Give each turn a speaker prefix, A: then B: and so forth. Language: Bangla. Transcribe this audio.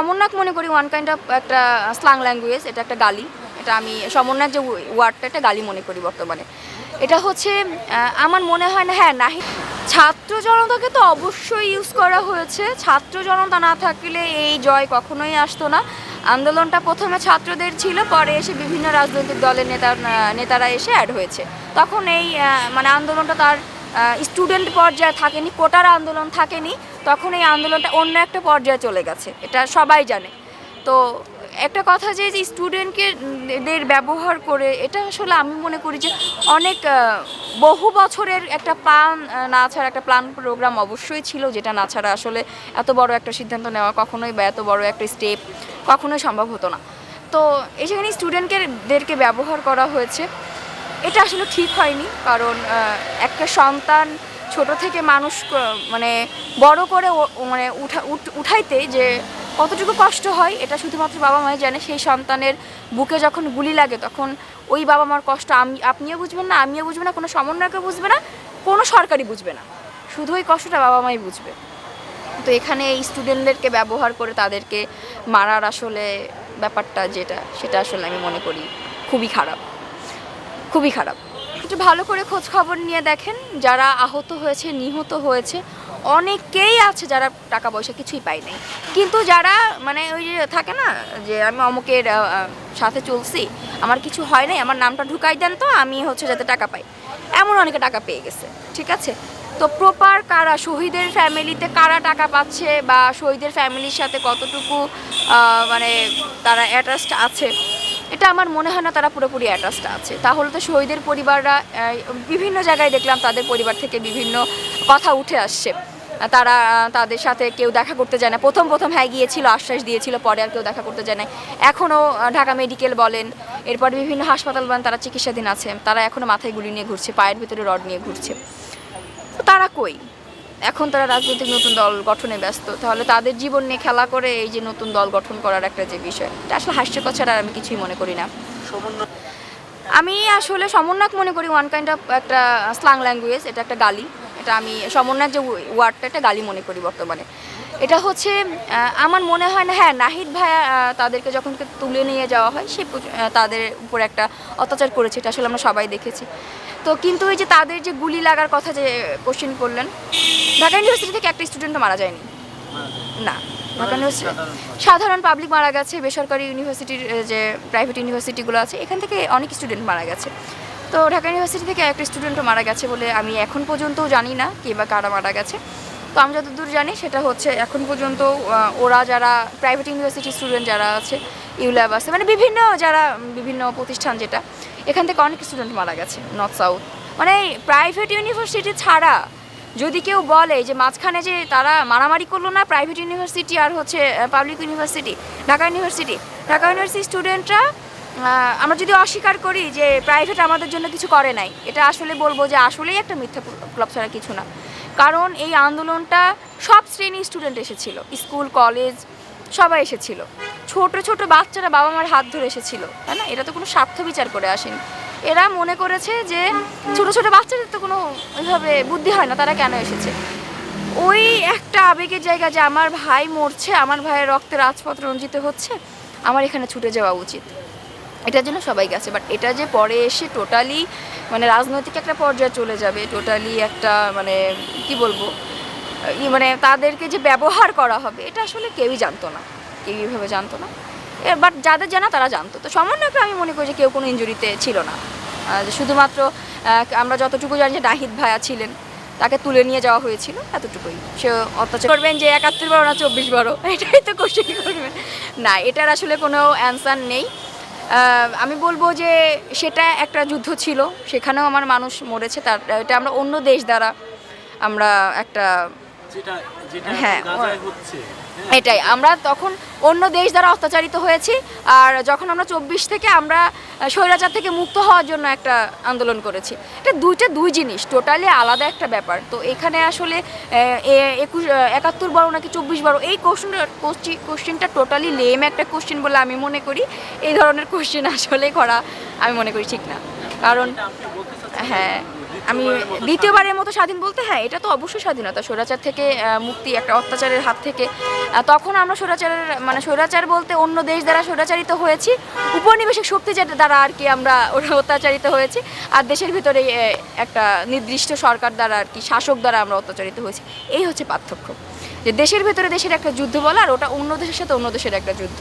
A: সমন্বয়ক মনে করি ওয়ান কাইন্ড অফ একটা স্লাং ল্যাঙ্গুয়েজ এটা একটা গালি। এটা আমি সমন্বয়ক যে ওয়ার্ডটা একটা গালি মনে করি বর্তমানে। এটা হচ্ছে আমার মনে হয় না হ্যাঁ নাহি ছাত্র জনতাকে তো অবশ্যই ইউজ করা হয়েছে। ছাত্র জনতা না থাকলে এই জয় কখনোই আসতো না। আন্দোলনটা প্রথমে ছাত্রদের ছিল, পরে এসে বিভিন্ন রাজনৈতিক দলের নেতা নেতারা এসে অ্যাড হয়েছে। তখন এই মানে আন্দোলনটা তার স্টুডেন্ট পর্যায়ে থাকেনি, কোটার আন্দোলন থাকেনি। তখন এই আন্দোলনটা অন্য একটা পর্যায়ে চলে গেছে, এটা সবাই জানে। তো একটা কথা যে স্টুডেন্টকে দের ব্যবহার করে, এটা আসলে আমি মনে করি যে অনেক বহু বছরের একটা প্ল্যান না ছাড়া একটা প্ল্যান প্রোগ্রাম অবশ্যই ছিল, যেটা না ছাড়া আসলে এত বড় একটা সিদ্ধান্ত নেওয়া কখনোই বা এত বড় একটা স্টেপ কখনোই সম্ভব হতো না। তো এই যেখানে স্টুডেন্টকে দেরকে ব্যবহার করা হয়েছে, এটা আসলে ঠিক হয়নি, কারণ একটা সন্তান ছোট থেকে মানুষ মানে বড় করে মানে উঠ- উঠাইতে যে কতটুকু কষ্ট হয়, এটা শুধুমাত্র বাবা মাই জানে। সেই সন্তানের বুকে যখন গুলি লাগে, তখন ওই বাবা মার কষ্ট আমি, আপনিও বুঝবেন না, আমিও বুঝবে না, কোনো সমন্বয়কে বুঝবে না, কোনো সরকারি বুঝবে না। শুধু ওই কষ্টটা বাবা মাই বুঝবে। তো এখানে এই স্টুডেন্টদেরকে ব্যবহার করে তাদেরকে মারার আসলে ব্যাপারটা যেটা, সেটা আসলে আমি মনে করি খুবই খারাপ। খুবই খারাপ। একটু ভালো করে খোঁজ খবর নিয়ে দেখেন। যারা আহত হয়েছে, নিহত হয়েছে, অনেকেই আছে যারা টাকা পয়সা কিছুই পায় নাই। কিন্তু যারা মানে ওই যে থাকে না, যে আমি অমুকের সাথে চলছি, আমার কিছু হয় নাই, আমার নামটা ঢুকাই দেন তো, আমি হচ্ছে যাতে টাকা পাই। এমন অনেকে টাকা পেয়ে গেছে, ঠিক আছে? তো প্রপার কারা? শহীদের ফ্যামিলিতে কারা টাকা পাচ্ছে বা শহীদের ফ্যামিলির সাথে কতটুকু মানে তারা অ্যাটাচড আছে? এটা আমার মনে হয় না তারা পুরোপুরি অ্যাটাচড আছে। তাহলে তো শহীদের পরিবাররা বিভিন্ন জায়গায় দেখলাম তাদের পরিবার থেকে বিভিন্ন কথা উঠে আসছে। তারা তাদের সাথে কেউ দেখা করতে যায় না। প্রথম প্রথম হ্যাঁ গিয়েছিল, আশ্বাস দিয়েছিল, পরে আর কেউ দেখা করতে যায় না এখনও ঢাকা মেডিকেল বলেন, এরপর বিভিন্ন হাসপাতাল বলেন, তারা চিকিৎসাধীন আছে। তারা এখনও মাথায় গুলি নিয়ে ঘুরছে, পায়ের ভিতরে রড নিয়ে ঘুরছে। তারা কই? এখন তারা রাজনৈতিক নতুন দল গঠনে ব্যস্ত, তাহলে তাদের জীবন নিয়ে খেলা করে এই যে নতুন দল গঠন করার একটা যে বিষয়, এটা আসলে হাস্যকর ছাড়া আর আমি কিছুই মনে করি না। আমি আসলে সমন্বয়ক মনে করি ওয়ান কাইন্ড অফ একটা স্লাং ল্যাঙ্গুয়েজ এটা একটা গালি, এটা আমি সমন্বয়ক যে ওয়ার্ডটা একটা গালি মনে করি বর্তমানে। এটা হচ্ছে আমার মনে হয় না হ্যাঁ নাহিদ ভাইয়া তাদেরকে যখন তুলে নিয়ে যাওয়া হয়, সে তাদের উপর একটা অত্যাচার করেছে, এটা আসলে আমরা সবাই দেখেছি। তো কিন্তু ওই যে তাদের যে গুলি লাগার কথা যে কোশ্চেন করলেন, ঢাকা ইউনিভার্সিটি থেকে একটা স্টুডেন্টও মারা যায়নি। না, ঢাকা ইউনিভার্সিটি সাধারণ পাবলিক মারা গেছে, বেসরকারি ইউনিভার্সিটির যে প্রাইভেট ইউনিভার্সিটিগুলো আছে, এখান থেকে অনেক স্টুডেন্ট মারা গেছে। তো ঢাকা ইউনিভার্সিটি থেকে একটা স্টুডেন্টও মারা গেছে বলে আমি এখন পর্যন্তও জানি না কে বা কারা মারা গেছে। তো আমি যতদূর জানি সেটা হচ্ছে এখন পর্যন্ত ওরা যারা প্রাইভেট ইউনিভার্সিটির স্টুডেন্ট যারা আছে, ইউল্যাব আছে মানে বিভিন্ন যারা বিভিন্ন প্রতিষ্ঠান যেটা এখান থেকে অনেক স্টুডেন্ট মারা গেছে নর্থ সাউথ মানে প্রাইভেট ইউনিভার্সিটি ছাড়া যদি কেউ বলে যে মাঝখানে যে তারা মারামারি করল না প্রাইভেট ইউনিভার্সিটি আর হচ্ছে public university Dhaka university Dhaka university স্টুডেন্টরা আমরা যদি অস্বীকার করি যে প্রাইভেট আমাদের জন্য কিছু করে নাই, এটা আসলে বলব যে আসলেই একটা মিথ্যা ক্লাব ছাড়া কিছু না। কারণ এই আন্দোলনটা সব শ্রেণির স্টুডেন্ট এসেছিল স্কুল কলেজ সবাই এসেছিল। ছোট ছোট বাচ্চারা বাবা মার হাত ধরে এসেছিল, তাই না? এটা তো কোনো স্বার্থ বিচার করে আসেনি। এরা মনে করেছে যে ছোট ছোট বাচ্চাদের তো কোনো ওইভাবে বুদ্ধি হয় না, তারা কেন এসেছে? ওই একটা আবেগের জায়গা যে আমার ভাই মরছে, আমার ভাইয়ের রক্তে রাজপথ রঞ্জিত হচ্ছে, আমার এখানে ছুটে যাওয়া উচিত। এটার জন্য সবাই গেছে বাট এটা যে পরে এসে টোটালি মানে রাজনৈতিক একটা পর্যায়ে চলে যাবে টোটালি একটা মানে কি বলব? মানে তাদেরকে যে ব্যবহার করা হবে, এটা আসলে কেউই জানতো না। কেউ এইভাবে জানতো না। বাট যাদের জানা তারা জানতো। তো সমন্বয়কে আমি মনে করি যে কেউ কোনো ইঞ্জুরিতে ছিল না। শুধুমাত্র আমরা যতটুকু জানি যে নাহিদ ভাইয়া ছিলেন, তাকে তুলে নিয়ে যাওয়া হয়েছিল, এতটুকুই। সে অত্যাচার করবেন যে একাত্তর বারো না চব্বিশ বারো, এটাই তো কোশ্চেন করবেন। না, এটার আসলে কোনো অ্যান্সার নেই। আমি বলব যে সেটা একটা যুদ্ধ ছিল। সেখানেও আমার মানুষ মরেছে। তার, এটা আমরা অন্য দেশ দ্বারা আমরা একটা হ্যাঁ,
B: হ্যাঁ,
A: এটাই। আমরা তখন অন্য দেশ দ্বারা অত্যাচারিত হয়েছি আর যখন আমরা চব্বিশ থেকে আমরা স্বৈরাচার থেকে মুক্ত হওয়ার জন্য একটা আন্দোলন করেছি। এটা দুইটা দুই জিনিস টোটালি আলাদা একটা ব্যাপার। তো এখানে আসলে একুশ একাত্তর বারো নাকি চব্বিশ বারো এই কোশ্চেনটা কোশ্চেনটা টোটালি লেম একটা কোশ্চেন বলে আমি মনে করি। এই ধরনের কোশ্চেন আসলে করা আমি মনে করি ঠিক না। কারণ হ্যাঁ। আমি দ্বিতীয়বারের মতো স্বাধীন বলতে হ্যাঁ এটা তো অবশ্যই স্বাধীনতা। স্বৈরাচার থেকে মুক্তি একটা অত্যাচারের হাত থেকে। তখন আমরা স্বৈরাচারের মানে স্বৈরাচার বলতে অন্য দেশ দ্বারা স্বৈরাচারিত হয়েছি। উপনিবেশিক শক্তি যেটা দ্বারা আর কি আমরা ওরা অত্যাচারিত হয়েছি। আর দেশের ভিতরে একটা নির্দিষ্ট সরকার দ্বারা আর কি, শাসক দ্বারা আমরা অত্যাচারিত হয়েছি। এই হচ্ছে পার্থক্য। যে দেশের ভেতরে দেশের একটা যুদ্ধ বলা, আর ওটা অন্য দেশের সাথে অন্য দেশের একটা যুদ্ধ।